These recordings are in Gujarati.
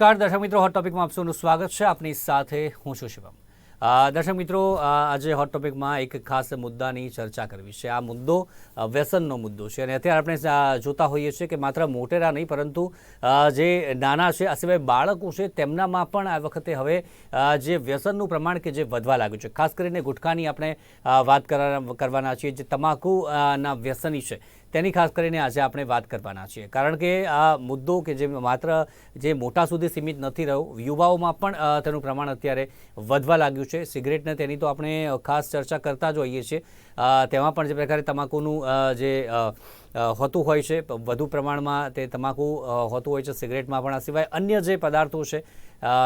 નમસ્કાર. દર્શક મિત્રો હોટ ટોપિકમાં આપ સૌનું સ્વાગત છે. આપની સાથે હું છું શિવમ. દર્શક મિત્રો આજે હોટ ટોપિકમાં એક ખાસ મુદ્દાની ચર્ચા કરવી છે. આ મુદ્દો વ્યસનનો મુદ્દો છે. અને અત્યારે આપણે જોતા હોઈએ છીએ કે માત્ર મોટેરા નહીં, પરંતુ જે નાના છે, આ સિવાય બાળકો છે, તેમનામાં પણ આ વખતે હવે જે વ્યસનનું પ્રમાણ કે જે વધવા લાગ્યું છે. ખાસ કરીને ગુટખાની આપણે વાત કરા- કરવાના છીએ. જે તમાકુના વ્યસની છે તેની ખાસ કરીને આજે આપણે વાત કરવાના છીએ. કારણ કે આ મુદ્દો કે જે માત્ર જે મોટા સુધી સીમિત નથી રહ્યો, યુવાઓમાં પણ તેનું પ્રમાણ અત્યારે વધવા લાગ્યું છે. સિગરેટને તેની તો આપણે ખાસ ચર્ચા કરતા જ હોઈએ છીએ. તેમાં પણ જે પ્રકારે તમાકુનું જે હોતું હોય છે વધુ પ્રમાણમાં તે તમાકુ હોતું હોય છે સિગરેટમાં પણ. આ સિવાય અન્ય જે પદાર્થો છે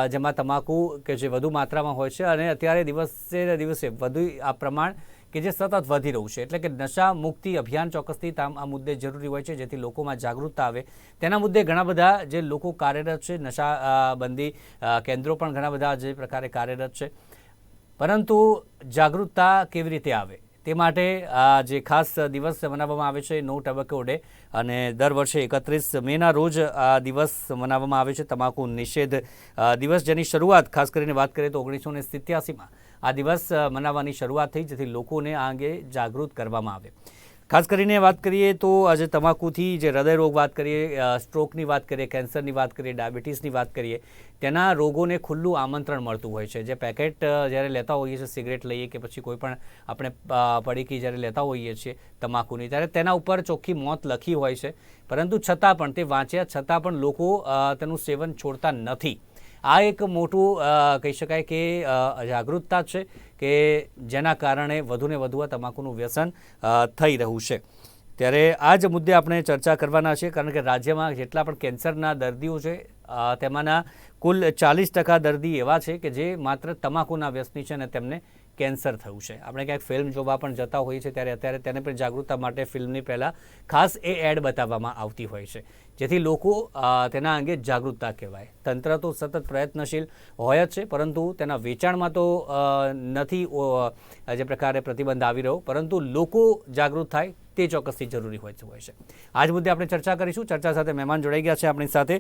જેમાં તમાકુ કે જે વધુ માત્રામાં હોય છે અને અત્યારે દિવસે દિવસે વધુ આ પ્રમાણ કે જે સતત વધી રહ્યું છે. એટલે કે નશા મુક્તિ અભિયાન ચોક્કસથી આ મુદ્દે જરૂરી હોય છે, જેથી લોકોમાં જાગૃતતા આવે. તેના મુદ્દે ઘણા બધા જે લોકો કાર્યરત છે, નશા બંધી કેન્દ્રો પણ ઘણા બધા જે પ્રકારે કાર્યરત છે. પરંતુ જાગૃતતા કેવી રીતે આવે? તે માટે આ જે ખાસ દિવસ મનાવવામાં આવે છે નો ટબકો ડે અને દર વર્ષે એકત્રીસ મેના રોજ આ દિવસ મનાવવામાં આવે છે, તમાકુ નિષેધ દિવસ જેની શરૂઆત ખાસ કરીને વાત કરીએ તો ઓગણીસો ને સિત્યાસીમાં આ દિવસ મનાવવાની શરૂઆત થઈ, જેથી લોકોને આ અંગે જાગૃત કરવામાં આવે. ખાસ કરીને વાત કરીએ તો આજે તમાકુથી જે હૃદય રોગ વાત કરીએ સ્ટ્રોકની વાત કરીએ કેન્સરની વાત કરીએ ડાયાબિટીસની વાત કરીએ, તેના રોગોને ખુલ્લું આમંત્રણ મળતું હોય છે. જે પેકેટ જ્યારે લેતા હોઈએ છીએ સિગરેટ લઈએ કે પછી કોઈ પણ આપણે પડીકી જ્યારે લેતા હોઈએ છીએ તમાકુની, ત્યારે તેના ઉપર ચોખ્ખી મોત લખી હોય છે. પરંતુ છતાં પણ, તે વાંચ્યા છતાં પણ લોકો તેનું સેવન છોડતા નથી. આ એક મોટું કહી શકાય કે જાગૃતતા છે. કે જેના કારણે વધુને વધુ આ તમાકુનું વ્યસન થઈ રહ્યું છે. ત્યારે આ જ મુદ્દે આપણે ચર્ચા કરવાના છે, કારણ કે રાજ્યમાં જેટલા પણ કેન્સરના દર્દીઓ છે તેમાંના કુલ ચાલીસ ટકા દર્દી એવા છે કે જે માત્ર તમાકુના વ્યસની છે અને તેમને કેન્સર થયું છે. આપણે ક્યાંક ફિલ્મ જોવા પણ જતા હોઈએ છીએ ત્યારે અત્યારે તેને પણ જાગૃતતા માટે ફિલ્મની પહેલાં ખાસ એ એડ બતાવવામાં આવતી હોય છે. જેથી લોકો તેના અંગે જાગૃતતા કહેવાય તંત્ર તો સતત પ્રયત્નશીલ હોય જ છે, પરંતુ તેના વેચાણમાં તો નથી જે પ્રકારે પ્રતિબંધ આવી રહ્યો. પરંતુ લોકો જાગૃત થાય તે ચોક્કસથી જરૂરી હોય છે હોય છે. આજ મુદ્દે આપણે ચર્ચા કરીશું. ચર્ચા સાથે મહેમાન જોડાઈ ગયા છે આપણી સાથે.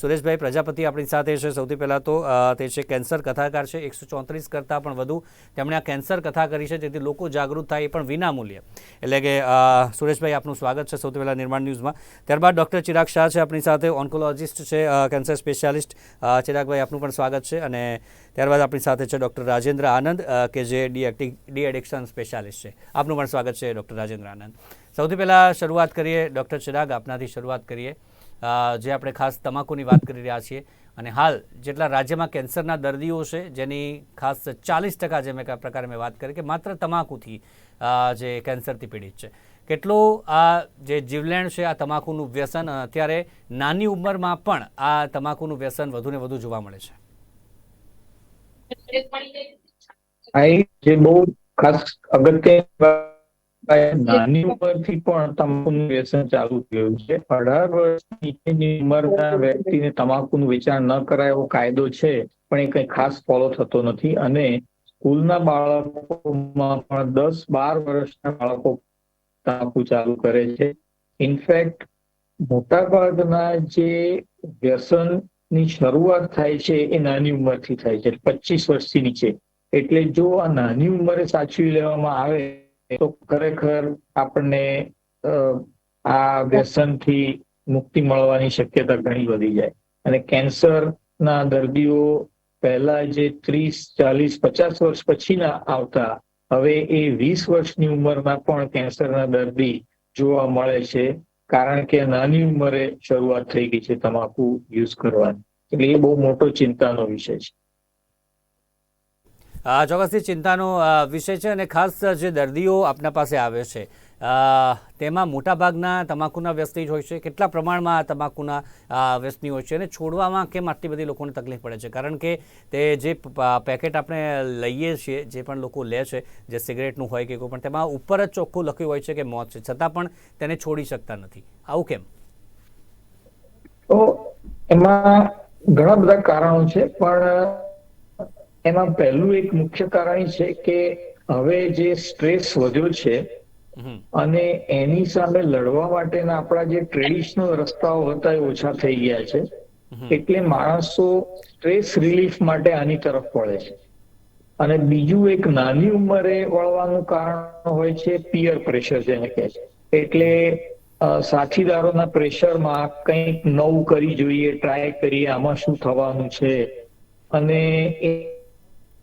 સુરેશભાઈ પ્રજાપતિ આપણી સાથે છે. સૌથી પહેલાં તો તે છે કેન્સર કથાકાર છે. એકસો ચોત્રીસ કરતાં પણ વધુ તેમણે આ કેન્સર કથા કરી છે, જેથી લોકો જાગૃત થાય એ પણ વિનામૂલ્યે. એટલે કે સુરેશભાઈ આપનું સ્વાગત છે સૌથી પહેલાં નિર્માણ ન્યૂઝમાં. ત્યારબાદ ડૉક્ટર ચિરાગ શાહ છે આપણી સાથે, ઓન્કોલોજિસ્ટ છે કેન્સર સ્પેશિયાલિસ્ટ. ચિરાગભાઈ, આપનું પણ સ્વાગત છે અને ત્યારબાદ આપણી સાથે છે ડૉક્ટર રાજેન્દ્ર આનંદ કે જે ડી ડી એડિક્શન સ્પેશિયાલિસ્ટ છે. આપનું પણ સ્વાગત છે ડૉક્ટર રાજેન્દ્ર આનંદ. સૌથી પહેલાં શરૂઆત કરીએ, ડૉક્ટર ચિરાગ, આપનાથી શરૂઆત કરીએ. જે આપણે ખાસ તમાકુની વાત કરી રહ્યા છીએ. અને હાલ જેટલા રાજ્યમાં કેન્સરના દર્દીઓ છે, જેની ખાસ ચાલીસ ટકા જે મેં પ્રકારે મેં વાત કરી કે માત્ર તમાકુથી જે કેન્સરથી પીડિત છે. કેટલો આ જે જીવલેણ છે, આ તમાકુનું વ્યસન અત્યારે નાની ઉંમરમાં પણ આ તમાકુનું વ્યસન વધુ ને વધુ જોવા મળે છે. બહુ ખાસ અગત્ય નાની ઉંમરથી પણ તમાકુનું વ્યસન ચાલુ થયું છે. અઢાર વર્ષ નીચેની ઉંમરના વ્યક્તિને તમાકુનું વેચાણ ન કરાય એવો કાયદો છે, પણ એ કઈ ખાસ ફોલો થતો નથી. અને સ્કૂલના બાળકોમાં પણ દસ બાર વર્ષના બાળકો તમાકુ ચાલુ કરે છે. ઇનફેક્ટ મોટાભાગના જે વ્યસનની શરૂઆત થાય છે એ નાની ઉંમરથી થાય છે. પચીસ વર્ષથી નીચે. એટલે જો આ નાની ઉંમરે સાચવી લેવામાં આવે, તો ખરેખર આપણને આ વ્યસનથી મુક્તિ મળવાની શક્યતા ઘણી વધી જાય. અને કેન્સરના દર્દીઓ પહેલા જે ત્રીસ, ચાલીસ, પચાસ વર્ષ પછીના આવતા હવે એ વીસ વર્ષની ઉંમરમાં પણ કેન્સરના દર્દી જોવા મળે છે, કારણ કે નાની ઉંમરે શરૂઆત થઈ ગઈ છે તમાકુ યુઝ કરવાની. એટલે એ બહુ મોટો ચિંતાનો વિષય છે. ચોક્કસથી ચિંતાનો વિષય છે અને ખાસ જે દર્દીઓ આપના પાસે આવે છે તેમાં મોટાભાગના તમાકુના વ્યસની જ હોય છે. કેટલા પ્રમાણમાં તમાકુના વ્યસની હોય છે અને છોડવામાં કેમ આટલી બધી લોકોને તકલીફ પડે છે? કારણ કે તે જે પેકેટ આપણે લઈએ છીએ, જે પણ લોકો લે છે, જે સિગરેટનું હોય કે કોઈ પણ, તેમાં ઉપર જ ચોખ્ખું લખ્યું હોય છે કે મોત છે. છતાં પણ તેને છોડી શકતા નથી. આવું કેમ? તો એમાં ઘણા બધા કારણો છે, પણ એમાં પહેલું એક મુખ્ય કારણ છે કે હવે જે સ્ટ્રેસ વધ્યો છે અને એની સામે લડવા માટેના આપણા જે ટ્રેડિશનલ રસ્તાઓ હતા એ ઓછા થઈ ગયા છે. એટલે માણસો સ્ટ્રેસ રિલીફ માટે આની તરફ વળે છે. અને બીજું એક નાની ઉંમરે વળવાનું કારણ હોય છે પિયર પ્રેશર જેને કહે છે. એટલે સાથીદારોના પ્રેશરમાં કંઈક નવું કરી જોઈએ ટ્રાય કરીએ આમાં શું થવાનું છે? અને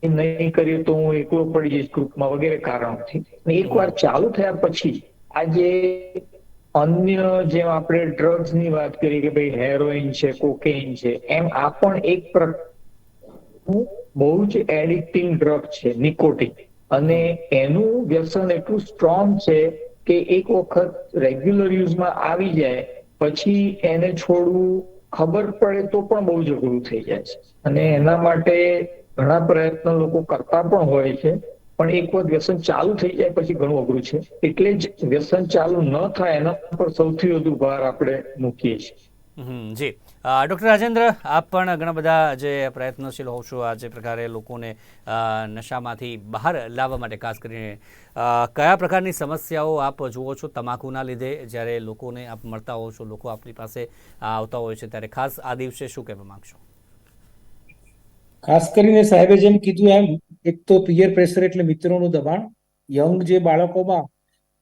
નહીં કરીએ તો હું એકલો પડી જઈશ ગ્રુપમાં વગેરે કારણોથી. એકવાર ચાલુ થયા પછી આજે અન્ય જેમ આપણે ડ્રગ્સની વાત કરી કે ભાઈ હેરોઇન છે કોકેઇન છે, એમ આ પણ એક બહુ જ એડિક્ટિંગ ડ્રગ છે, નિકોટિન. અને એનું વ્યસન એટલું સ્ટ્રોંગ છે કે એક વખત રેગ્યુલર યુઝમાં આવી જાય, પછી એને છોડવું ખબર પડે તો પણ બહુ જ અઘરું થઈ જાય છે. અને એના માટે ઘણા પ્રયત્નો લોકો કરતા પણ હોય છે, પણ એક વખત વ્યસન ચાલુ થઈ જાય પછી ઘણું અઘરું છે. એટલે જ વ્યસન ચાલુ ન થાય એના પર સૌથી વધુ ભાર આપણે મૂકીએ છીએ. જી. ડૉક્ટર રાજેન્દ્ર, આપ પણ ઘણા બધા જે પ્રયત્નશીલ હોવ છો, આ જે પ્રકારે લોકોને નશામાંથી બહાર લાવવા માટે, ખાસ કરીને કયા પ્રકારની સમસ્યાઓ આપ જુઓ છો? તમાકુના લીધે જ્યારે લોકોને આપ મળતા હોવ છો, લોકો આપની પાસે આવતા હોય છે, ત્યારે ખાસ આ દિવસે શું કહેવા માંગશો? ખાસ કરીને સાહેબે જેમ કીધું એમ એક તો પિયર પ્રેશર એટલે મિત્રોનું દબાણ. યંગ જે બાળકોમાં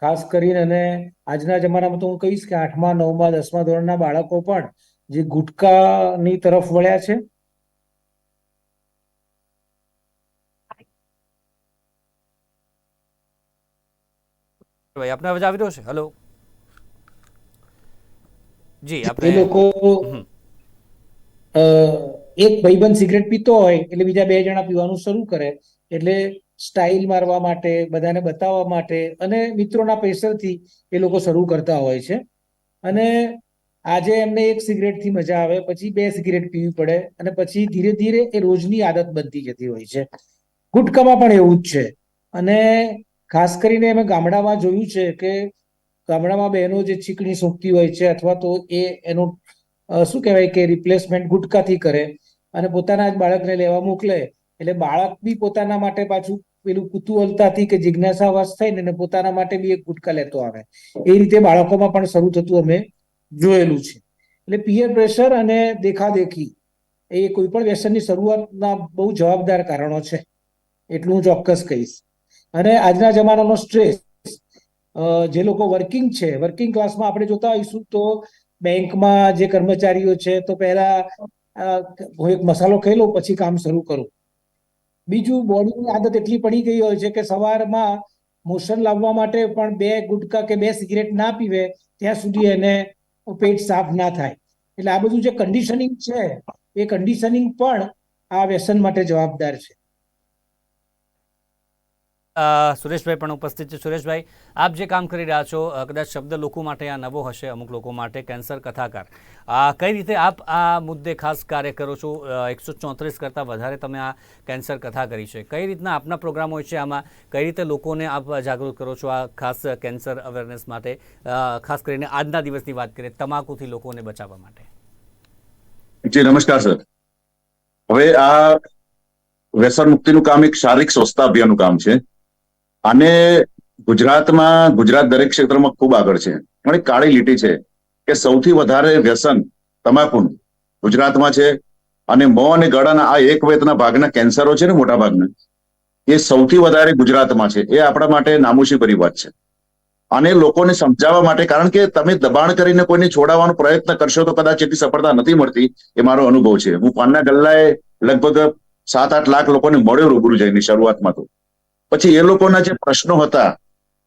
ખાસ કરીને અને આજના જમાનામાં તો હું કહીશ કે આઠમા નવમા દસમા ધોરણના બાળકો પણ જે ગુટકાની તરફ વળ્યા છે. ભાઈ આપને અવાજ આવી રહ્યો છે? હેલો જી એ આપણે લોકો અ, એક ભાઈબંધ સિગરેટ પીતો હોય એટલે બીજા બે જણા પીવાનું શરૂ કરે. એટલે સ્ટાઇલ મારવા માટે, બધાને બતાવવા માટે અને મિત્રોના પ્રેશરથી એ લોકો શરૂ કરતા હોય છે. અને આજે એમને એક સિગરેટથી મજા આવે, પછી બે સિગરેટ પીવી પડે અને પછી ધીરે ધીરે એ રોજની આદત બનતી જતી હોય છે. ગુટકામાં પણ એવું જ છે. અને ખાસ કરીને અમે ગામડામાં જોયું છે કે ગામડામાં બહેનો જે ચીકણી સૂકતી હોય છે અથવા તો એ એનું શું કહેવાય કે રિપ્લેસમેન્ટ ગુટકાથી કરે અને પોતાના જ બાળકને લેવા મોકલે. એટલે બાળક બી પોતાના માટે પાછું પેલું કુતુહલતાથી કે જિજ્ઞાસાવાસ થઈને ને પોતાના માટે બી એક ગુટકા લેતો આવે. એ રીતે બાળકોમાં પણ શરૂ થતું અમે જોયેલું છે. એટલે પિયર પ્રેશર અને દેખાદેખી એ કોઈ પણ વ્યસનની શરૂઆતના બહુ જવાબદાર કારણો છે. એટલું હું ચોક્કસ કહીશ. અને આજના જમાનાનો સ્ટ્રેસ જે લોકો વર્કિંગ છે વર્કિંગ ક્લાસમાં આપણે જોતા હોઈશું તો બેંકમાં જે કર્મચારીઓ છે, તો પહેલા હું એક મસાલો ખાઈ લઉં પછી કામ શરૂ કરું. બીજું બોડીની આદત એટલી પડી ગઈ હોય છે કે સવારમાં મોશન લાવવા માટે પણ બે ગુટકા કે બે સિગરેટ ના પીવે, ત્યાં સુધી એને પેટ સાફ ના થાય. એટલે આ બધું જે કન્ડિશનિંગ છે, એ કન્ડિશનિંગ પણ આ વ્યસન માટે જવાબદાર છે. સુરેશભાઈ પણ ઉપસ્થિત છે. સુરેશભાઈ, આપ જે કામ કરી રહ્યા છો કદાચ શબ્દ લોકો માટે આ નવો હશે, અમુક લોકો માટે, કેન્સર કથાકાર. આ કઈ રીતે આપ આ મુદ્દે ખાસ કાર્ય કરો છો? એકસો ચોત્રીસ કરતાં વધારે તમે આ કેન્સર કથા કરી છે. કઈ રીતના આપના પ્રોગ્રામ હોય છે આમાં? કઈ રીતે લોકોને આપ જાગૃત કરો છો આ ખાસ કેન્સર અવેરનેસ માટે? ખાસ કરીને આજના દિવસની વાત કરીએ, તમાકુથી લોકોને બચાવવા માટે. જી, નમસ્કાર સર. હવે આ વ્યસન મુક્તિનું કામ એક શારીરિક સ્વચ્છતા અભિયાનનું કામ છે. અને ગુજરાતમાં, ગુજરાત દરેક ક્ષેત્રમાં ખૂબ આગળ છે. પણ એક કાળી લીટી છે કે સૌથી વધારે વ્યસન તમાકુનું ગુજરાતમાં છે અને મોં અને ગળાના આ એક વેતના ભાગના કેન્સરો છે ને મોટા ભાગના, એ સૌથી વધારે ગુજરાતમાં છે. એ આપણા માટે નામોશી ભરી વાત છે. અને લોકોને સમજાવવા માટે, કારણ કે તમે દબાણ કરીને કોઈને છોડાવવાનો પ્રયત્ન કરશો તો કદાચ એટલી સફળતા નથી મળતી, એ મારો અનુભવ છે. હું પાનના ગલ્લાએ લગભગ સાત આઠ લાખ લોકોને મળ્યો રૂબરૂ જઈને શરૂઆતમાં તો. પછી એ લોકોના જે પ્રશ્નો હતા,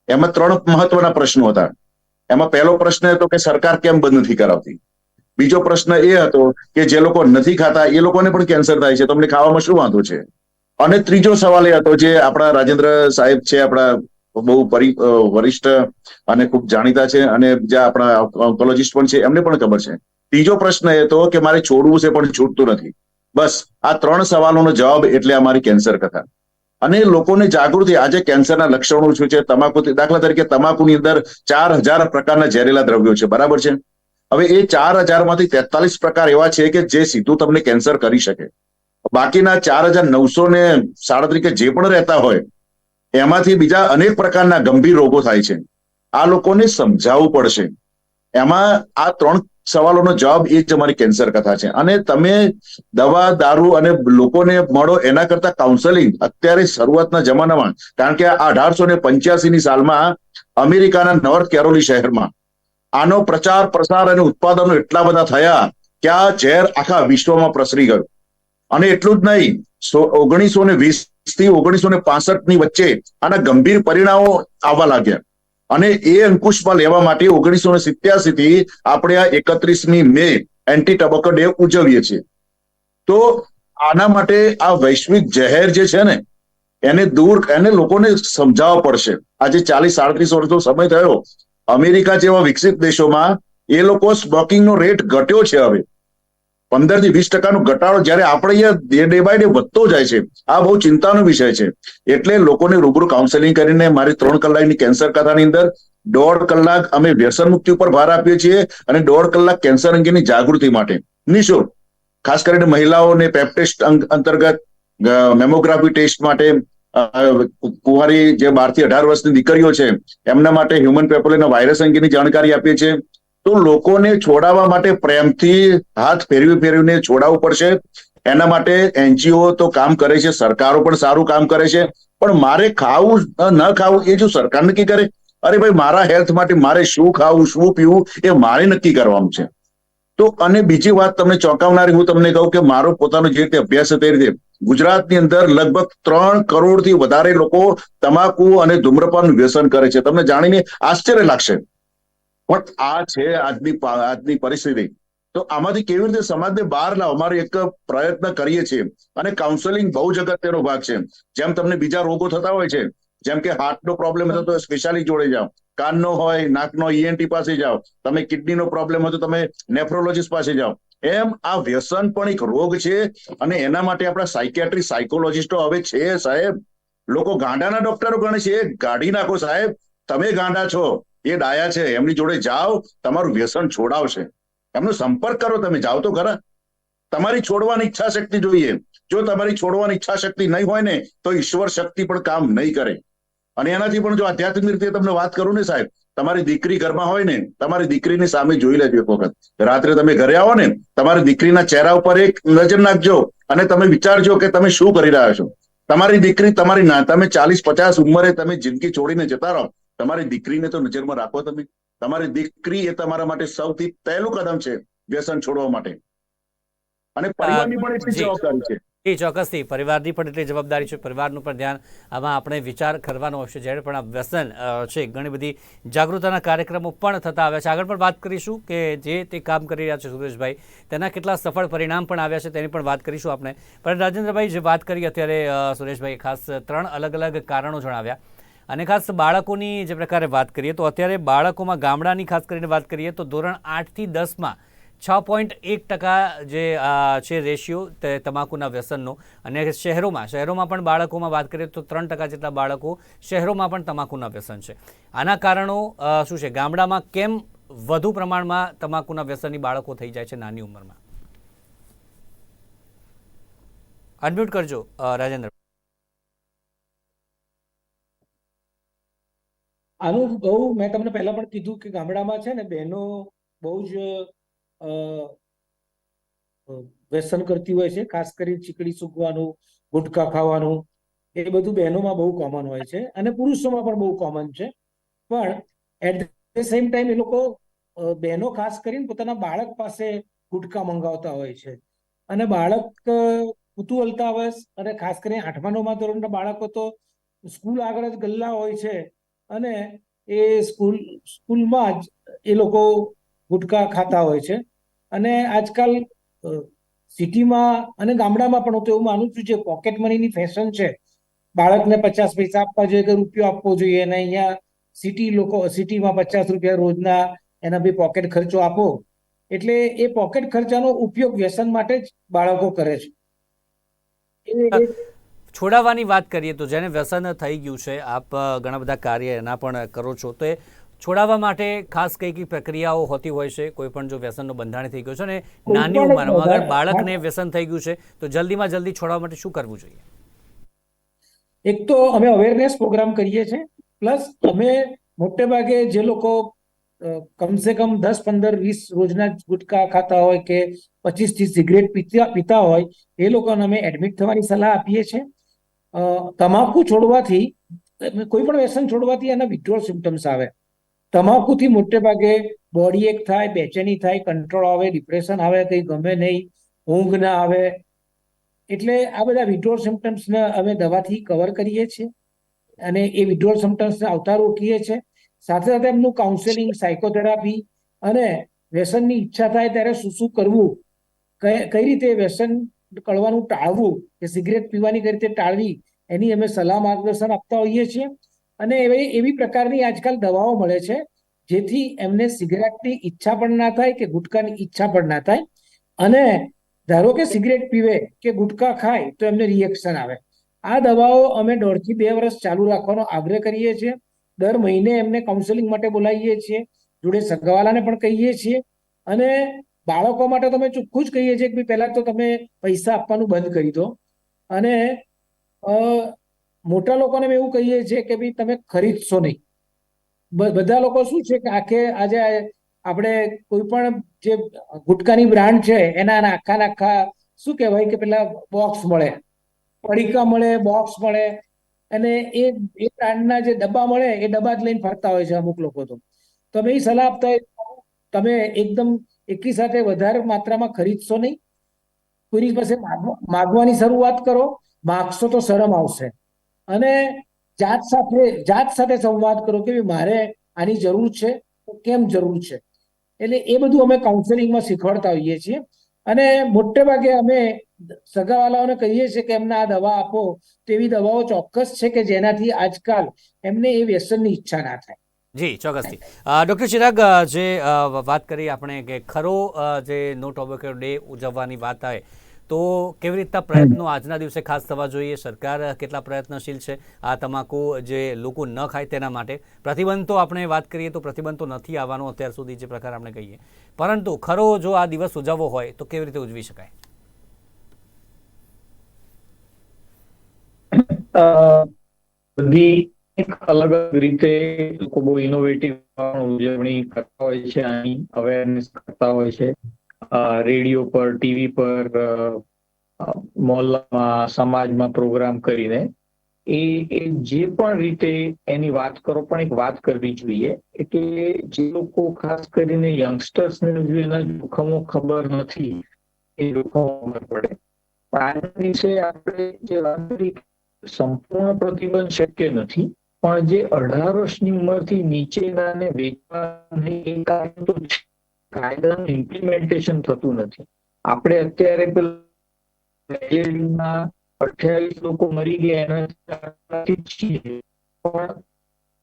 એમાં ત્રણ મહત્વના પ્રશ્નો હતા. એમાં પહેલો પ્રશ્ન હતો કે સરકાર કેમ બંધ નથી કરાવતી? બીજો પ્રશ્ન એ હતો કે જે લોકો નથી ખાતા, એ લોકોને પણ કેન્સર થાય છે. તમને ખાવામાં શું વાંધો છે? અને ત્રીજો સવાલ એ હતો જે આપણા રાજેન્દ્ર સાહેબ છે, આપણા બહુ વરિષ્ઠ અને ખૂબ જાણીતા છે અને બીજા આપણા ઓન્કોલોજીસ્ટ પણ છે, એમને પણ ખબર છે. ત્રીજો પ્રશ્ન એ હતો કે મારે છોડવું છે પણ છૂટતું નથી. બસ, આ ત્રણ સવાલોનો જવાબ એટલે અમારી કેન્સર કથા. અને લોકોને જાગૃતિ આજે કેન્સરના લક્ષણો શું છે? તમાકુ દાખલા તરીકે તમાકુની અંદર ચાર હજાર પ્રકારના ઝેરીલા દ્રવ્યો છે. બરાબર છે? હવે એ ચાર હજારમાંથી તેતાલીસ પ્રકાર એવા છે કે જે સીધું તમને કેન્સર કરી શકે. બાકીના ચાર હજાર નવસો ને સાડત્રીસ કે જે પણ રહેતા હોય, એમાંથી બીજા અનેક પ્રકારના ગંભીર રોગો થાય છે. આ લોકોને સમજાવવું પડશે. એમાં આ ત્રણ સવાલોનો જવાબ એ જ અમારી કેન્સર કથા છે. અને તમે દવા, દારૂ અને લોકોને મળો એના કરતા કાઉન્સેલિંગ અત્યારે શરૂઆતના જમાનામાં, કારણ કે આ અઢારસો ને પંચ્યાસી ની સાલમાં અમેરિકાના નોર્થ કેરોલી શહેરમાં આનો પ્રચાર, પ્રસાર અને ઉત્પાદનો એટલા બધા થયા કે આ ઝેર આખા વિશ્વમાં પ્રસરી ગયું. અને એટલું જ નહીં ઓગણીસો ને વીસથી ઓગણીસો ને પાસઠની વચ્ચે આના ગંભીર પરિણામો આવવા લાગ્યા. અને એ અંકુશમાં લેવા માટે ઓગણીસો ને સિત્યાસી થી આપણે આ એકત્રીસમી મે એન્ટી ટબકો ડે ઉજવીએ છીએ. તો આના માટે આ વૈશ્વિક જહેર જે છે ને, એને દૂર, એને લોકોને સમજાવવા પડશે. આજે ચાલીસ, સાડત્રીસ વર્ષનો સમય થયો. અમેરિકા જેવા વિકસિત દેશોમાં એ લોકો સ્મોકિંગનો રેટ ઘટ્યો છે હવે. પંદરથી વીસ ટકાનો ઘટાડો જ્યારે આપણે અહીંયા ડે બાય ડે વધતો જાય છે, આ બહુ ચિંતાનો વિષય છે. એટલે લોકોને રૂબરૂ કાઉન્સેલિંગ કરીને મારી ત્રણ કલાકની કેન્સર કથાની અંદર દોઢ કલાક અમે વ્યસન મુક્તિ ઉપર ભાર આપીએ છીએ અને દોઢ કલાક કેન્સર અંગેની જાગૃતિ માટે. નિઃશુલ્ક ખાસ કરીને મહિલાઓને પેપટેસ્ટ અંતર્ગત મેમોગ્રાફી ટેસ્ટ માટે કુંવારી જે બારથી અઢાર વર્ષની દીકરીઓ છે, એમના માટે હ્યુમન પેપોલેના વાયરસ અંગેની જાણકારી આપીએ છીએ. તો લોકોને છોડાવવા માટે પ્રેમથી હાથ ફેરવી ફેરવીને છોડાવવું પડશે. એના માટે એનજીઓ તો કામ કરે છે, સરકારો પણ સારું કામ કરે છે. પણ મારે ખાવું ન ખાવું એ જો સરકાર નક્કી કરે, અરે ભાઈ મારા હેલ્થ માટે મારે શું ખાવું, શું પીવું એ મારે નક્કી કરવાનું છે. તો અને બીજી વાત તમને ચોંકાવનારી હું તમને કહું કે મારો પોતાનો જે રીતે અભ્યાસ તે રીતે ગુજરાતની અંદર લગભગ ત્રણ કરોડથી વધારે લોકો તમાકુ અને ધૂમ્રપાનનું વ્યસન કરે છે. તમને જાણીને આશ્ચર્ય લાગશે. પણ આ છે આજની આજની પરિસ્થિતિ. તો આમાંથી કેવી રીતે સમાજને બહાર લાવો અમારો એક પ્રયત્ન કરીએ છીએ. અને કાઉન્સેલિંગ બહુ જ અગત્યનો ભાગ છે. જેમ તમને બીજા રોગો થતા હોય છે, જેમ કે હાર્ટનો પ્રોબ્લેમ હતો તો સ્પેશિયાલિસ્ટ જોડે જાઓ. કાનનો હોય, નાકનો ઈએનટી પાસે જાઓ. તમે કિડનીનો પ્રોબ્લેમ હોય તો તમે નેફ્રોલોજીસ્ટ પાસે જાઓ. એમ આ વ્યસન પણ એક રોગ છે અને એના માટે આપણા સાયકેટ્રી સાયકોલોજીસ્ટો હવે છે સાહેબ. લોકો ગાંડાના ડોક્ટરો ગણે છે. ગાડી નાખો સાહેબ. તમે ગાંડા છો. એ ડાયા છે, એમની જોડે જાઓ, તમારું વ્યસન છોડાવશે. એમનો સંપર્ક કરો તમે, જાઓ તો ખરા. તમારી છોડવાની ઈચ્છા શક્તિ જોઈએ. જો તમારી છોડવાની ઈચ્છા શક્તિ નહીં હોય ને, તો ઈશ્વર શક્તિ પણ કામ નહીં કરે. અને એનાથી પણ જો આધ્યાત્મિક રીતે તમને વાત કરું ને સાહેબ, તમારી દીકરી ઘરમાં હોય ને, તમારી દીકરીની સામે જોઈ લેજો એક વખત. રાત્રે તમે ઘરે આવો ને, તમારી દીકરીના ચહેરા ઉપર એક નજર નાખજો અને તમે વિચારજો કે તમે શું કરી રહ્યા છો. તમારી દીકરી તમારી ના, તમે ચાલીસ પચાસ ઉંમરે તમે જિંદગી છોડીને જતા રહો. તમારી દીકરીને તો નજરમાં રાખો તમે. તમારી દીકરી એ તમારા માટે સૌથી પહેલું કદમ છે વ્યસન છોડવા માટે. અને પરિવારની પણ એટલી જવાબદારી છે. એ ચોક્કસથી પરિવારની પણ એટલી જવાબદારી છે. પરિવારનું પણ ધ્યાન આમાં આપણે વિચાર કરવાનો હશે. જ્યારે પણ આ વ્યસન છે ઘણી બધી જાગૃતતાના કાર્યક્રમો પણ થતા આવ્યા છે. આગળ પણ વાત કરીશું કે જે તે કામ કરી રહ્યા છે સુરેશભાઈ તેના કેટલા સફળ પરિણામ પણ આવ્યા છે તેની પણ વાત કરીશું આપણે. પણ રાજેન્દ્રભાઈ જે વાત કરી અત્યારે સુરેશભાઈ ખાસ ત્રણ અલગ અલગ કારણો જણાવ્યા. અને ખાસ બાળકોની જે પ્રકારે વાત કરીએ તો અત્યારે બાળકોમાં ગામડાની ખાસ કરીને વાત કરીએ તો ધોરણ આઠથી દસમાં છ પોઈન્ટ એક ટકા જે છે રેશિયો તે તમાકુના વ્યસનનો. અને શહેરોમાં શહેરોમાં પણ બાળકોમાં વાત કરીએ તો ત્રણ ટકા જેટલા બાળકો શહેરોમાં પણ તમાકુના વ્યસન છે. આના કારણો શું છે? ગામડામાં કેમ વધુ પ્રમાણમાં તમાકુના વ્યસનની બાળકો થઈ જાય છે નાની ઉંમરમાં? અનમ્યુટ કરજો રાજેન્દ્ર. આનું બહુ મેં તમને પહેલા પણ કીધું કે ગામડામાં છે ને બહેનો બહુ જ વ્યસન કરતી હોય છે. ખાસ કરી ચીકડી સૂકવાનું, ગુટકા ખાવાનું, એ બધું બહેનોમાં બહુ કોમન હોય છે અને પુરુષોમાં પણ બહુ કોમન છે. પણ એટ ધ સેમ ટાઈમ એ લોકો બહેનો ખાસ કરીને પોતાના બાળક પાસે ગુટકા મંગાવતા હોય છે. અને બાળક કુતુહલતા કુતૂહલતાવશ અને ખાસ કરીને આઠમા નવમા ધોરણના બાળકો તો સ્કૂલ આગળ જ ગલ્લા હોય છે. અને એ સ્કૂલ, સ્કૂલમાં જ એ લોકો ગુટખા ખાતા હોય છે. અને આજકાલ સિટીમાં અને ગામડામાં પણ હું તો એવું માનું છું જે પોકેટ મનીની ફેશન છે, બાળકને પચાસ પૈસા આપવા જોઈએ કે રૂપિયો આપવો જોઈએ અને અહીંયા સિટી લોકો સિટીમાં પચાસ રૂપિયા રોજના એના બી પોકેટ ખર્ચો આપો. એટલે એ પોકેટ ખર્ચાનો ઉપયોગ વ્યસન માટે જ બાળકો કરે છે. છોડાવવાની વાત કરીએ તો જેને વ્યસન થઈ ગયું છે આપ ઘણા બધા કાર્ય એના પણ કરો છો. તો એ છોડાવવા માટે ખાસ કઈ કઈ પ્રક્રિયાઓ હોતી હોય છે? કોઈ પણ જો વ્યસનનો બંધારણ થઈ ગયો છે અને નાની ઉંમરમાં અગર બાળકને વ્યસન થઈ ગયું છે તો જલ્દીમાં જલ્દી છોડાવવા માટે શું કરવું જોઈએ? એક તો અમે અવેરનેસ પ્રોગ્રામ કરીએ છીએ પ્લસ અમે મોટે ભાગે જે લોકો કમસે કમ દસ પંદર વીસ રોજના ગુટકા ખાતા હોય કે પચીસથી સિગરેટ પીતા પીતા હોય એ લોકોને અમે એડમિટ થવાની સલાહ આપીએ છીએ. તમાકુ છોડવાથી કોઈ પણ વ્યસન છોડવાથી એના વિથડ્રોલ સિમ્ટમ્સ આવે. તમાકુથી મોટે ભાગે બોડી એક થાય, બેચેની થાય કંટ્રોલ આવે ડિપ્રેશન આવે, કંઈ ગમે નહીં, ઊંઘ ના આવે. એટલે આ બધા વિથડ્રોલ સિમ્ટમ્સને અમે દવાથી કવર કરીએ છીએ અને એ વિથડ્રોલ સિમ્ટમ્સને આવતા રોકીએ છીએ. સાથે સાથે એમનું કાઉન્સેલિંગ સાયકોથેરાપી અને વ્યસનની ઈચ્છા થાય ત્યારે શું શું કરવું, કઈ કઈ રીતે વ્યસન કરવાનું ટાળવું, કે સિગરેટ પીવાની રીતે ટાળવી, એની અમે સલાહ માર્ગદર્શન આપતા હોઈએ છીએ. અને એવી એવી પ્રકારની આજકાલ દવાઓ મળે છે, જેથી એમને સિગરેટની ઈચ્છા પણ ના થાય કે ગુટકાની ઈચ્છા પણ ના થાય. અને ધારો કે સિગરેટ પીવે કે ગુટકા ખાય, તો એમને રિએક્શન આવે. આ દવાઓ અમે દોઢથી બે વર્ષ ચાલુ રાખવાનો આગ્રહ કરીએ છીએ. દર મહિને એમને કાઉન્સેલિંગ માટે બોલાવીએ છીએ. જોડે સગાવાલાને પણ કહીએ છીએ. અને બાળકો માટે તમે ચોખ્ખું જ કહીએ છીએ કે પહેલા તો તમે પૈસા આપવાનું બંધ કરી દો. અને મોટા લોકોને એવું કહીએ છીએ કે ભાઈ તમે ખરીદશો નહીં. બધા લોકો શું છે કે આખે આજે આપણે કોઈ પણ જે ગુટકાની બ્રાન્ડ છે, એના આખા આખા શું કહેવાય કે પેલા બોક્સ મળે. પડીકા મળે, બોક્સ મળે. અને એ એ બ્રાન્ડના જે ડબ્બા મળે, એ ડબ્બા જ લઈને ફરતા હોય છે અમુક લોકો તો. તમે એ સલાહ આપતા તમે એકદમ એકી સાથે વધારે માત્રામાં ખરીદશો નહીં. કોઈની પાસે માગવા- માગવાની શરૂઆત કરો. માગશો તો શરમ આવશે. અને જાત સાથે જાત સાથે સંવાદ કરો કે મારે આની જરૂર છે, તો કેમ જરૂર છે? એટલે એ બધું અમે કાઉન્સેલિંગમાં શીખવાડતા હોઈએ છીએ. અને મોટે ભાગે અમે સગાવાલાઓને કહીએ છીએ કે એમને આ દવા આપો, તેવી દવાઓ ચોક્કસ છે કે જેનાથી આજકાલ એમને એ વ્યસનની ઈચ્છા ના થાય. જી ચોક્કસથી. ડૉક્ટર ચિરાગ જે વાત કરી આપણે કે ખરો જે નો ટોબેકો ડે ઉજવવાની વાત આવે તો કેવી રીતના પ્રયત્નો આજના દિવસે ખાસ થવા જોઈએ? સરકાર કેટલા પ્રયત્નશીલ છે? આ તમાકુ જે લોકો ન ખાય તેના માટે. પ્રતિબંધ તો આપણે વાત કરીએ તો પ્રતિબંધ તો નથી આવવાનો અત્યાર સુધી જે પ્રકાર આપણે કહીએ. પરંતુ ખરો જો આ દિવસ ઉજવવો હોય તો કેવી રીતે ઉજવી શકાય? બધી અલગ અલગ રીતે લોકો બહુ ઇનોવેટિવ ઉજવણી કરતા હોય છે, આની અવેરનેસ કરતા હોય છે. રેડિયો પર ટીવી પર મોહલ્લામાં, સમાજમાં પ્રોગ્રામ કરીને એ એ જે પણ રીતે એની વાત કરો, પણ એક વાત કરવી જોઈએ એટલે જે લોકો ખાસ કરીને યંગસ્ટર્સને જો એના જોખમો ખબર નથી, એ જોખમો ખબર પડે. પણ વિશે આપણે જે વાત સંપૂર્ણ પ્રતિબંધ શક્ય નથી પણ જે અઢાર વર્ષની ઉંમરથી નીચેનાને વેચવા કાયદાનું ઇમ્પ્લિમેન્ટેશન થતું નથી. આપણે અત્યારે પેલા અઠ્યાવીસ લોકો મરી ગયા પણ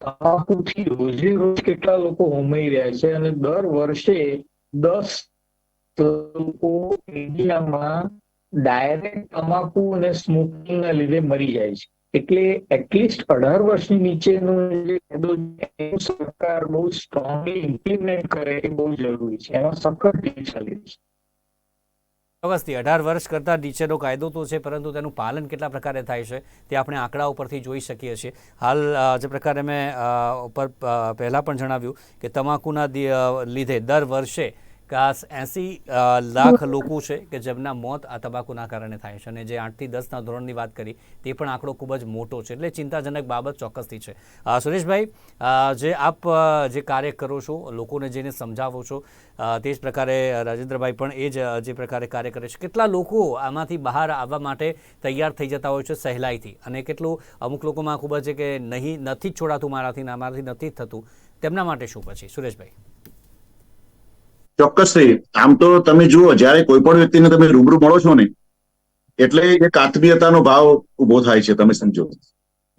તમાકુથી રોજે રોજ કેટલા લોકો હોમાઈ રહ્યા છે અને દર વર્ષે દસ લોકો ઇન્ડિયામાં ડાયરેક્ટ તમાકુ અને સ્મોકિંગના લીધે મરી જાય છે. એટલે એટલીસ્ટ અઢાર વર્ષની નીચેનો જે કાયદો સરકાર બહુ સ્ટ્રોંગલી ઇમ્પ્લિમેન્ટ કરે એ બહુ જરૂરી છે. એમાં સખત ચાલી છે. ચોક્કસથી અઢાર વર્ષ કરતાં નીચેનો કાયદો તો છે, પરંતુ તેનું પાલન કેટલા પ્રકારે થાય છે, તે આપણે આંકડા ઉપરથી જોઈ શકીએ છીએ. હાલ જે પ્રકારે મેં ઉપર પહેલાં પણ જણાવ્યું કે તમાકુના લીધે દર વર્ષે કાસ એંસી લાખ લોકો છે કે જેમના મોત આ તબાકુના કારણે થાય છે અને જે આઠથી દસના ધોરણની વાત કરી, તે પણ આંકડો ખૂબ જ મોટો છે. એટલે ચિંતાજનક બાબત ચોક્કસથી છે. સુરેશભાઈ જે આપ જે કાર્ય કરો છો, લોકોને જેને સમજાવો છો તે જ પ્રકારે રાજેન્દ્રભાઈ પણ એ જ જે પ્રકારે કાર્ય કરે છે. કેટલા લોકો આમાંથી બહાર આવવા માટે તૈયાર થઈ જતા હોય છે સહેલાઈથી? અને કેટલું અમુક લોકોમાં ખૂબ જ છે કે નહીં, નથી જ છોડાતું મારાથી મારાથી નથી જ થતું. તેમના માટે શું પછી? સુરેશભાઈ. ચોક્કસથી આમ તો તમે જુઓ, જયારે કોઈ પણ વ્યક્તિને તમે રૂબરૂ મળો છો ને, એટલે એક આત્મીયતાનો ભાવ ઊભો થાય છે, તમે સમજો.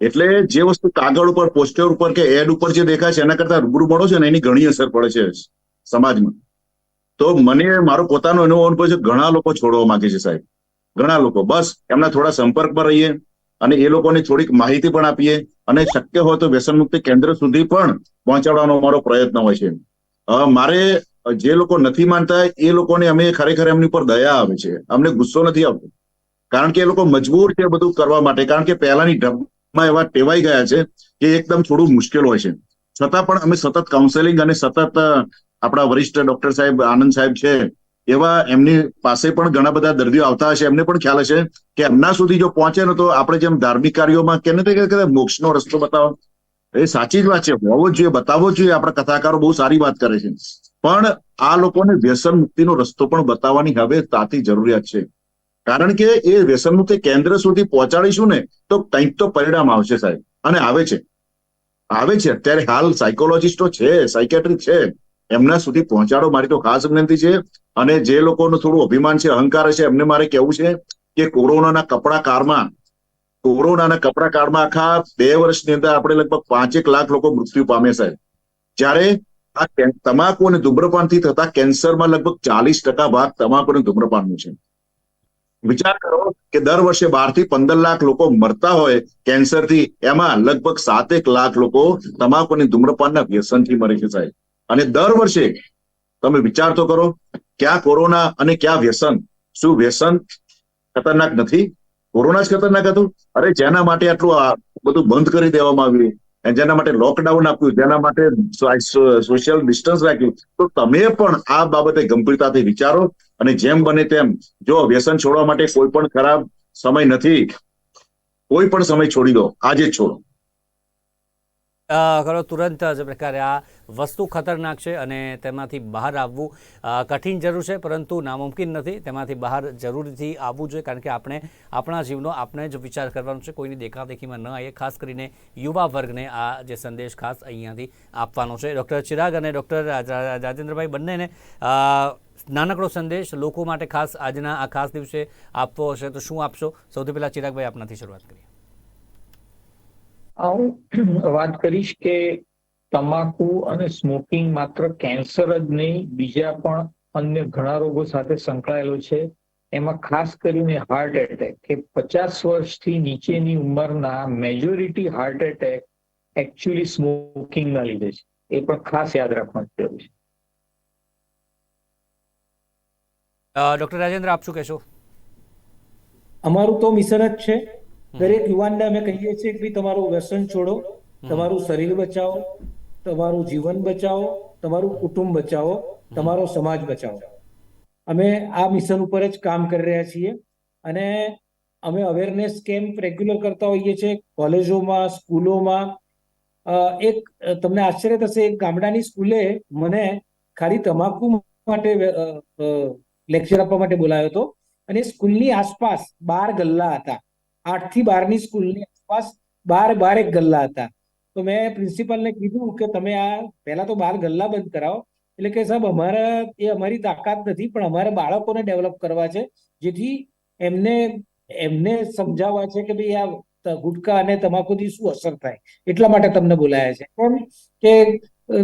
એટલે જે વસ્તુ કાગળ ઉપર, પોસ્ટર ઉપર કે એડ ઉપર જે દેખાય છે, એના કરતા રૂબરૂ મળો છો ને, એની ઘણી અસર પડે છે સમાજમાં. તો મને, મારો પોતાનો એનો અનુભવ છે ઘણા લોકો છોડવા માંગે છે સાહેબ. ઘણા લોકો. બસ, એમના થોડા સંપર્કમાં રહીએ અને એ લોકોને થોડીક માહિતી પણ આપીએ અને શક્ય હોય તો વ્યસન મુક્તિ કેન્દ્ર સુધી પણ પહોંચાડવાનો મારો પ્રયત્ન હોય છે. મારે જે લોકો નથી માનતા એ લોકોને અમે ખરેખર એમની ઉપર દયા આવે છે. અમને ગુસ્સો નથી આવતો. કારણ કે એ લોકો મજબૂર છે બધું કરવા માટે. કારણ કે પહેલાની ઢબમાં એવા ટેવાઈ ગયા છે કે એકદમ થોડું મુશ્કેલ હોય છે. છતાં પણ અમે સતત કાઉન્સેલિંગ અને સતત આપણા વરિષ્ઠ ડોક્ટર સાહેબ, આનંદ સાહેબ છે, એવા એમની પાસે પણ ઘણા બધા દર્દીઓ આવતા હશે. એમને પણ ખ્યાલ હશે કે એમના સુધી જો પહોંચે ને તો આપણે જેમ ધાર્મિક કાર્યોમાં કે નથી કે મોક્ષનો રસ્તો બતાવો. એ સાચી જ વાત છે. હોવો જોઈએ, બતાવવો જોઈએ. આપણા કથાકારો બહુ સારી વાત કરે છે. પણ આ લોકોને વ્યસન મુક્તિનો રસ્તો પણ બતાવવાની હવે તાતી જરૂરિયાત છે. કારણ કે એ વ્યસન મુક્તિ કેન્દ્ર સુધી પહોંચાડીશું ને, તો કંઈક તો પરિણામ આવશે સાહેબ. અને આવે છે. આવે છે. અત્યારે હાલ સાયકોલોજીસ્ટો છે સાયકેટ્રી છે. એમના સુધી પહોંચાડો મારી તો ખાસ વિનંતી છે. અને જે લોકોનું થોડું અભિમાન છે, અહંકાર છે, એમને મારે કેવું છે કે કોરોનાના કપડા કાળમાં કોરોનાના કપડા કાળમાં આખા બે વર્ષની અંદર આપણે લગભગ પાંચેક લાખ લોકો મૃત્યુ પામે સાહેબ. જ્યારે આ તમાકુ અને ધૂમ્રપાનથી થતા કેન્સરમાં લગભગ ચાલીસ ટકા ભાગ તમાકુ અને ધૂમ્રપાનનું છે. વિચાર કરો કે દર વર્ષે બારથી પંદર લાખ લોકો મરતા હોય કેન્સરથી, એમાં લગભગ સાતેક લાખ લોકો તમાકુ અને ધૂમ્રપાનના વ્યસનથી મરે છે સાહેબ. અને દર વર્ષે તમે વિચાર તો કરો, ક્યાં કોરોના અને ક્યાં વ્યસન? શું વ્યસન ખતરનાક નથી? કોરોના જ ખતરનાક હતું? અરે જેના માટે આટલું આ બધું બંધ કરી દેવામાં આવ્યું? જેના માટે લોકડાઉન આપ્યું, જેના માટે સોશિયલ ડિસ્ટન્સ રાખ્યું. તો તમે પણ આ બાબતે ગંભીરતાથી વિચારો અને જેમ બને તેમ જો વ્યસન છોડવા માટે કોઈ પણ ખરાબ સમય નથી, કોઈ પણ સમય છોડી દો, આજે છોડો. કરો તુરંત જ પ્રકારે આ વસ્તુ ખતરનાક છે અને તેમાંથી બહાર આવવું કઠિન જરૂર છે, પરંતુ નામુમકિન નથી. તેમાંથી બહાર જરૂરથી આવવું જોઈએ, કારણ કે આપણે, આપણા જીવનો આપણે જ વિચાર કરવાનો છે. કોઈની દેખાદેખીમાં ન આવીએ. ખાસ કરીને યુવા વર્ગને આ જે સંદેશ ખાસ અહીંયાથી આપવાનો છે. ડૉક્ટર ચિરાગ અને ડૉક્ટર રાજેન્દ્રભાઈ બંનેને નાનકડો સંદેશ લોકો માટે ખાસ આજના આ ખાસ દિવસે આપવો હશે તો શું આપશો? સૌથી પહેલાં ચિરાગભાઈ આપનાથી શરૂઆત કરીએ. હું વાત કરીશ કે તમાકુ અને સ્મોકિંગ માત્ર કેન્સર જ નહીં બીજા પણ અન્ય ઘણા રોગો સાથે સંકળાયેલો છે. એમાં ખાસ કરીને હાર્ટ એટેક કે પચાસ વર્ષથી નીચેની ઉંમરના મેજોરિટી હાર્ટ એટેક એકચ્યુઅલી સ્મોકિંગના લીધે છે. એ પણ ખાસ યાદ રાખવાની જરૂર છે. ડોક્ટર ડૉક્ટર રાજેન્દ્ર આપ શું કહેશો? અમારું તો મિશન જ છે. દરેક યુવાનને અમે કહીએ છીએ કે ભાઈ તમારું વ્યસન છોડો તમારું શરીર બચાવો તમારું જીવન બચાવો તમારું કુટુંબ બચાવો તમારો સમાજ બચાવો. અમે આ મિશન ઉપર જ કામ કરી રહ્યા છીએ અને અમે અવેરનેસ કેમ્પ રેગ્યુલર કરતા હોઈએ છીએ કોલેજોમાં સ્કૂલોમાં. એક તમને આશ્ચર્ય થશે એક ગામડાની સ્કૂલે મને ખાલી તમાકુ માટે લેક્ચર આપવા માટે બોલાયો હતો અને સ્કૂલની આસપાસ બાર ગલ્લા હતા. આઠથી બારની સ્કૂલની આસપાસ બાર બાર એક ગલ્લા હતા. તો મેં પ્રિન્સિપાલને કીધું કે તમે આ પહેલા તો બાર ગલ્લા બંધ કરાવો. એટલે કે સાહેબ, અમારા એ અમારી તાકાત નથી, પણ અમારે બાળકોને ડેવલપ કરવા છે, જેથી એમને એમને સમજાવવા છે કે ભાઈ આ ગુટકા અને તમાકુથી શું અસર થાય. એટલા માટે તમને બોલાયા છે. પણ કે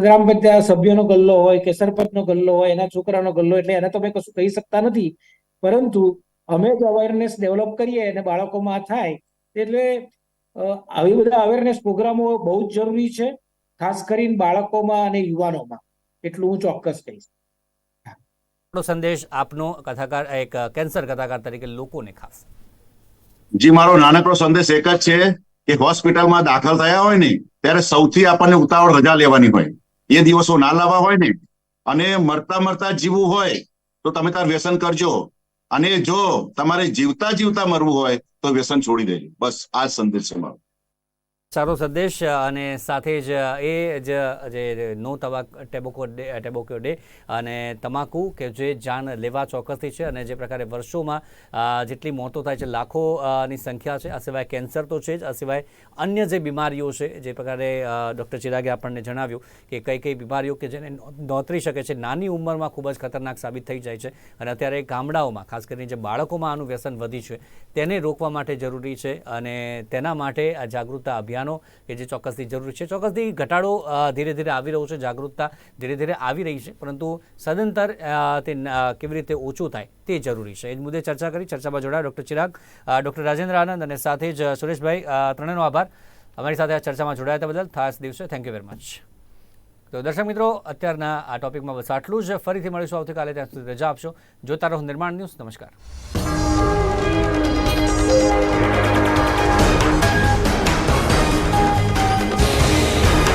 ગ્રામ પંચાયત સભ્યનો ગલ્લો હોય કે સરપંચનો ગલ્લો હોય, એના છોકરાનો ગલ્લો એટલે એને તમે કશું કહી શકતા નથી. પરંતુ અમે જ અવેરનેસ ડેવલપ કરીએ અને બાળકોમાં થાય એટલે આવી બધા અવેરનેસ પ્રોગ્રામો બહુ જ જરૂરી છે ખાસ કરીને બાળકોમાં અને યુવાનોમાં. એટલું હું ચોક્કસ કહીશ. આપણો સંદેશ આપનો કથાકાર એક કેન્સર કથાકાર તરીકે લોકોને ખાસ. જી મારો નાનકડો સંદેશ એક જ છે કે હોસ્પિટલમાં દાખલ થયા હોય ને ત્યારે સૌથી આપણને ઉતાવળ રજા લેવાની હોય. એ દિવસો ના લાવવા હોય ને અને મરતા મરતા જીવવું હોય તો તમે તાર વ્યસન કરજો. અને જો તમારે જીવતા જીવતા મરવું હોય તો વ્યસન છોડી દેજો. બસ આ સંદેશ છે મારો. સારો સંદેશ અને સાથે જ એ જ, જે નો તબાક ટેબોકો ડે ટેબોકો ડે અને તમાકુ કે જે જાન લેવા ચોક્કસથી છે અને જે પ્રકારે વર્ષોમાં જેટલી મોતો થાય છે લાખોની સંખ્યા છે, આ સિવાય કેન્સર તો છે જ, આ સિવાય અન્ય જે બીમારીઓ છે, જે પ્રકારે ડૉક્ટર ચિરાગે આપણને જણાવ્યું કે કઈ કઈ બીમારીઓ કે જેને નોતરી શકે છે, નાની ઉંમરમાં ખૂબ જ ખતરનાક સાબિત થઈ જાય છે અને અત્યારે ગામડાઓમાં, ખાસ કરીને જે બાળકોમાં આનું વ્યસન વધી છે, તેને રોકવા માટે જરૂરી છે અને તેના માટે આ જાગૃતતા અભિયાનો કે જે ચોક્કસથી જરૂરી છે. ચોક્કસથી ઘટાડો ધીરે ધીરે આવી રહ્યો છે, જાગૃતતા ધીરે ધીરે આવી રહી છે, પરંતુ સદંતર તે કેવી રીતે ઓછું થાય તે જરૂરી છે. એ જ મુદ્દે ચર્ચા કરી, ચર્ચામાં જોડાયા ડૉક્ટર ચિરાગ ડૉક્ટર રાજેન્દ્ર આનંદ અને સાથે જ સુરેશભાઈ ત્રણેયનો આભાર. અમારી સાથે આ ચર્ચામાં જોડાયા બદલ ખાસ દિવસે થેન્ક યુ વેરી મચ તો દર્શક મિત્રો, અત્યારના આ ટોપિકમાં બસ આટલું જ. ફરીથી મળીશું આવતીકાલે, ત્યાં સુધી રજા આપશો. જોતા રહો નિર્માણ ન્યૂઝ. નમસ્કાર.